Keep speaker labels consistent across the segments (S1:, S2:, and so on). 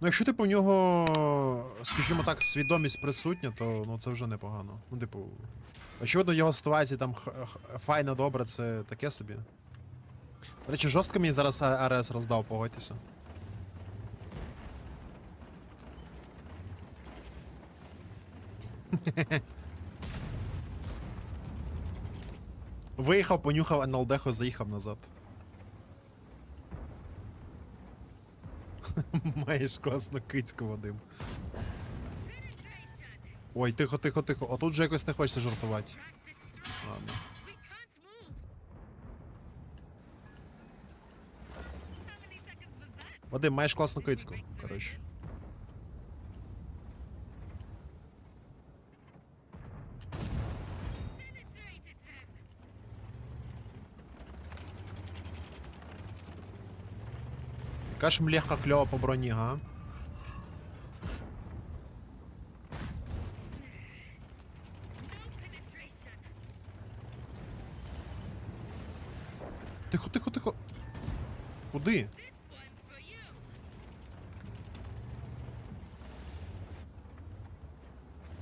S1: Ну, якщо типу в нього, скажімо так, свідомість присутня, то ну це вже непогано. Ну, типу. Очевидно, в його ситуації там файно добре, це таке собі. До речі, жорстко мені зараз АРС роздав, погодьтеся. Виїхав, понюхав НЛДхо, заїхав назад. Маєш класну кицьку, Вадим. Ой, тихо, тихо, тихо. Отут же якось не хочеться жартувати. Ладно. Вадим, маєш класну кицьку. Коротше. Яка ж млеха кльова по броні, га? Тихо, тихо, тихо. Куди?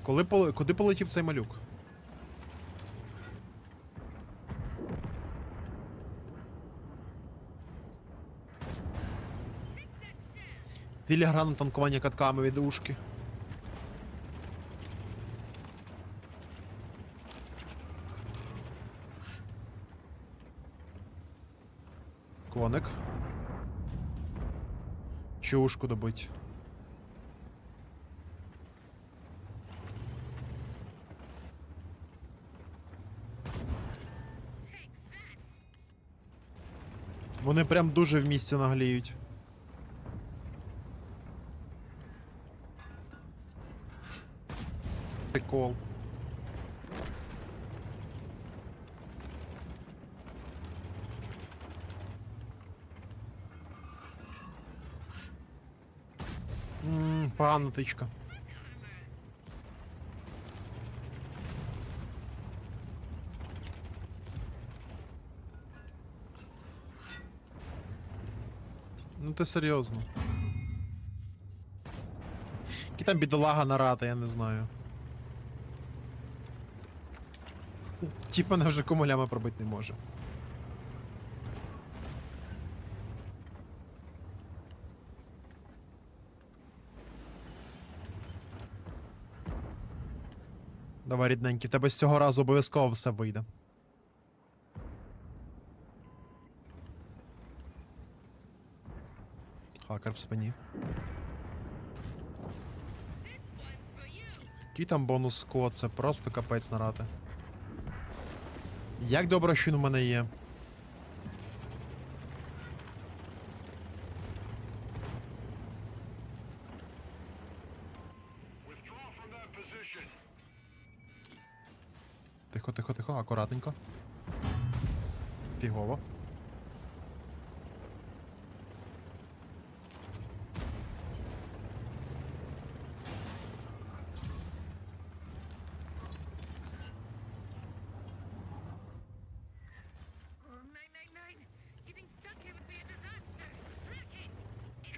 S1: Коли Куди полетів цей малюк? Філігранне танкування катками від ушки. Коник. Чи ушку добить? Вони прям дуже в місці нагліють. Прикол. Ммм, погана. Ну ти серйозно. Який там бідолага нарата, я не знаю. Тіп мене вже комулями пробити не може. Давай, рідненький, тебе з цього разу обов'язково все вийде. Хакер в спині. Який там бонус код, це просто капець нарати. Як добре, що він у мене є. Тихо, тихо, тихо, акуратненько. Фігово.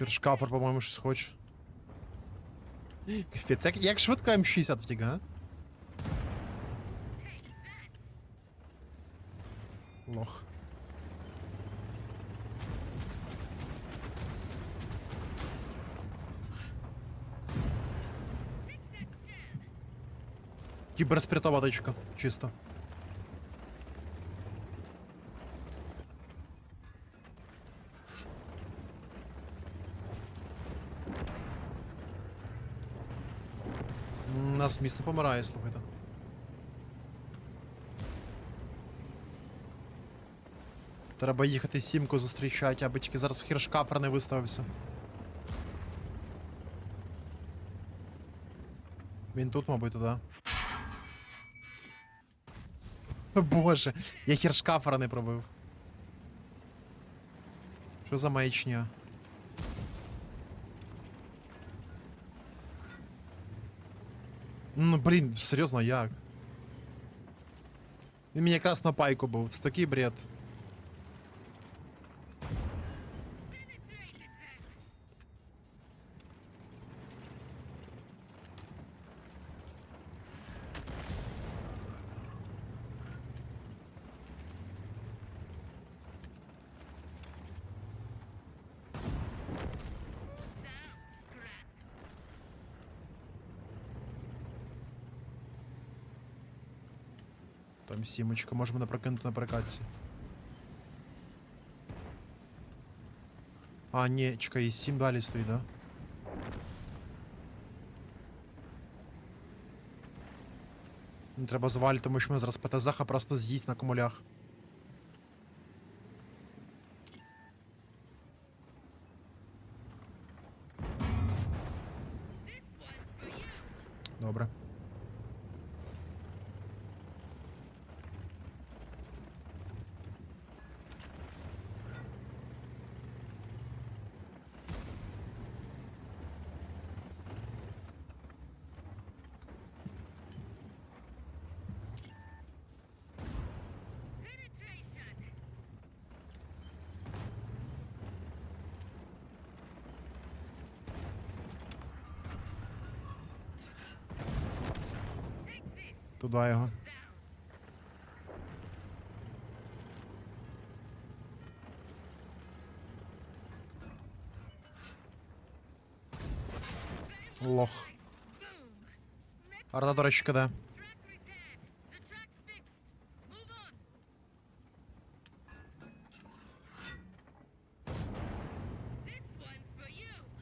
S2: it.
S1: Фіршкафер, по-моєму, щось хоче. Капець, як, як швидко М60 втік, а?
S2: Take that.
S1: Лох.
S2: Take that sham.
S1: Кіберспиртова тичка, чисто. Нас місто помирає, слухайте. Треба їхати сімку зустрічати, аби тільки зараз хіршкафер не виставився. Він тут, мабуть, туди. Боже, я хіршкафера не пробив. Що за маячня? Ну, блін, серйозно, як? Він мені якраз на пайку був, це такий бред. Там сімочка, можемо не прокинути на перекатці. А, ні, чекай, і сім далі стоїть, да? Не треба звалити, тому що ми зараз ПТЗХ просто з'їсть на комулях. Добре. Туди його. Лох. Арта, до речі,
S2: you.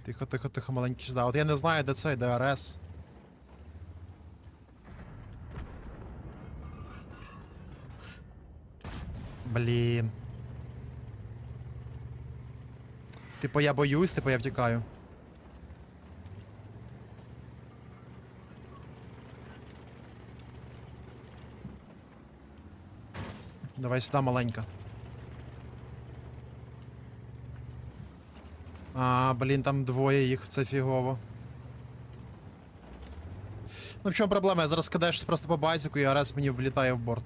S1: Тихо, тихо, тихо, маленький сюди. От я не знаю, де цей, де Блін. Типу я боюсь, типу я втікаю. Давай сюди, маленька. А, блін, там двоє їх, це фігово. Ну в чому проблема? Я зараз кидаєш просто по базіку і АРС мені влітає в борт.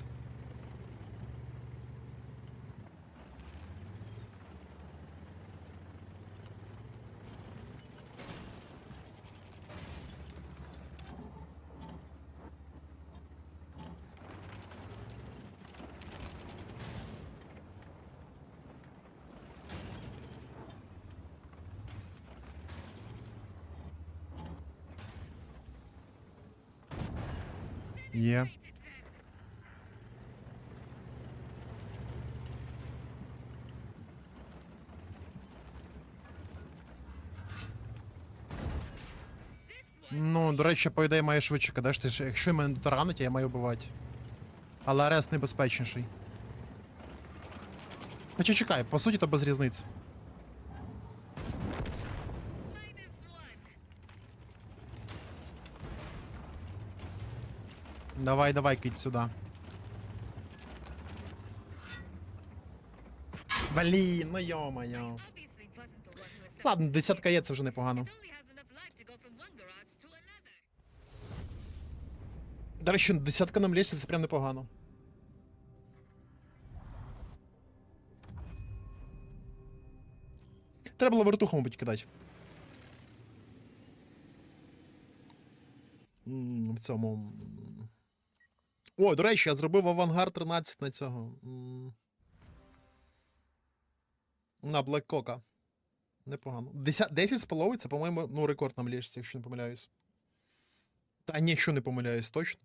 S1: Є. Ну, до речі, по ідеї має швидше кидаєш. Ти якщо мене таранить, я маю вбивати. Але арест небезпечніший. Хоча чекай, по суті, то без різниці. Давай, давай, кить сюди. Блін, ну йо-моє. Ладно, десятка є, це вже непогано. До речі, десятка на млічці це прям непогано. Треба було вертуху, мабуть, кидати. М, В цьому. О, до речі, я зробив авангард 13 на цього. На Блеккока. Непогано. 10, 10 з половою це, по-моєму, ну, рекорд на млічці, якщо не помиляюсь. Та ні, що не помиляюсь, точно.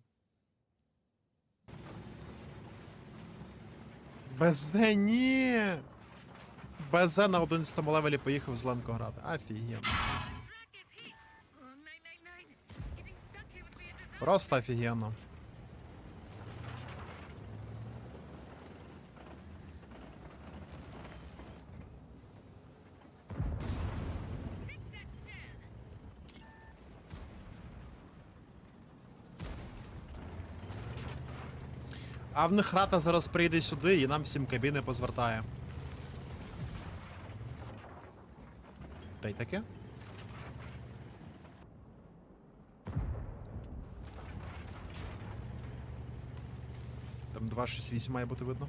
S1: БЗ, ні! БЗ на 11 левелі поїхав з Ленко грати. Офігенно.
S2: Track is
S1: А в них рата зараз прийде сюди і нам всім кабіни позвертає. Та й таке. Там 268 має бути видно.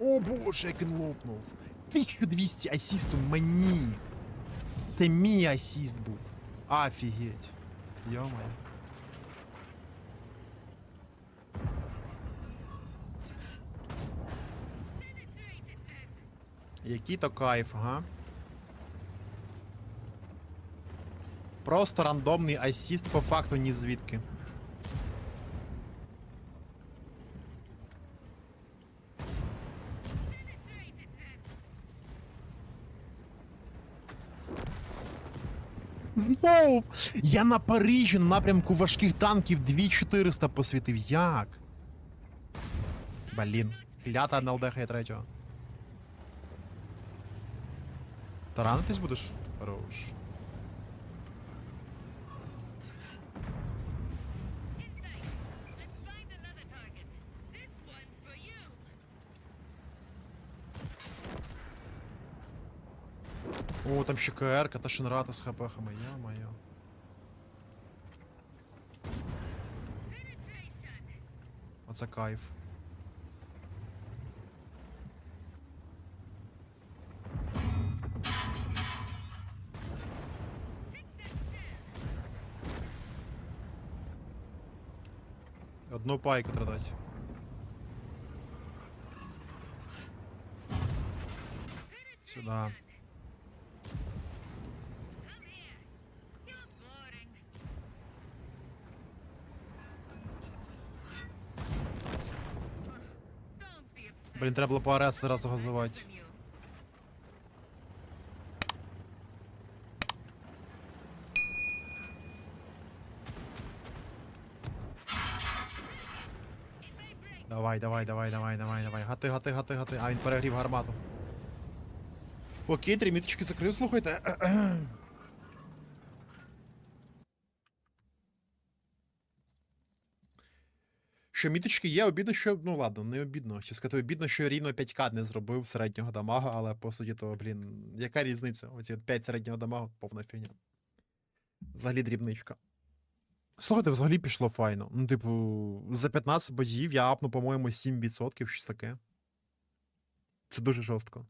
S1: О боже, як він лопнув. 1200 асісту мені. Це мій асіст був. Офігеть. Йо-моє. Який то кайф, ага. Просто рандомний асіст по факту ні звідки. Знов! Я на Парижі на напрямку важких танків 2400 посвітив. Як? Блін. Клята на ЛДХ третього. Таранитись будеш? Хорош. О, там ще КР, та Шинрата з хпхами, я-моє.
S2: Penetration.
S1: Оце кайф. Одну пайку треба дати. Сюда. Блін, треба було по АРС одразу газувати.
S2: From you. It may break.
S1: Давай, давай, давай, давай, давай, давай. Гати, гати, гати, гати. А він перегрів гармату. Окей, три міточки закрив, слухайте. Що міточки є, обідно, що. Ну ладно, не обідно. Хотів сказати, обідно, що рівно 5к не зробив середнього дамага, але по суті, то, блін, яка різниця? Оці 5 середнього дамагу, повна фігня. Взагалі дрібничка. Слухайте, взагалі пішло файно. Ну, типу, за 15 боїв я апну, по-моєму, 7%, щось таке. Це дуже жорстко.